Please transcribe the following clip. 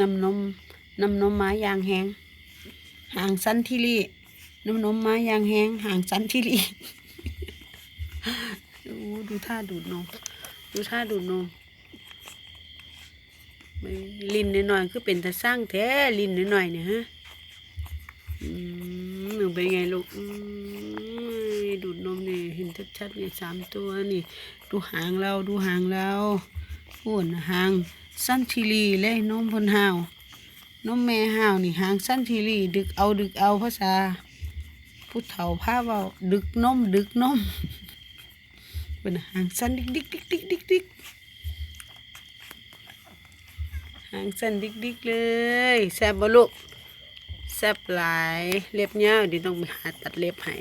น้ำนมน้ำนมม้ายางแห้งหางสันทิลีน้ำนมม้ายางแห้งหางสันทิลีดูดูท่าดูดนมดูท่าดูดนมลินหน่อยๆคือเป็นตาสร้างแท้ลินหน่อยๆเนี่ยฮะอืมหนูเป็นไงลูกดูดนมนี่เห็นชัดๆเนี่ยสามตัวนี่ ดูหางเราดูหางเรา พูนหางสั้นทีรีเลยนมเพนหาวนมแม่หาวนี่หางสั้นทีรีดึกเอาดึกเอาภาษาผู้เฒ่าพาเว้าดึกน้มดึกน้มเป็นหางสั้นดิกดิกดิกดิกดิกดิกหางสั้นดิกดิกเลยแซบบ่ลูกแซบหลายเล็บยาวเดี๋ยวต้องไปหาตัดเล็บให้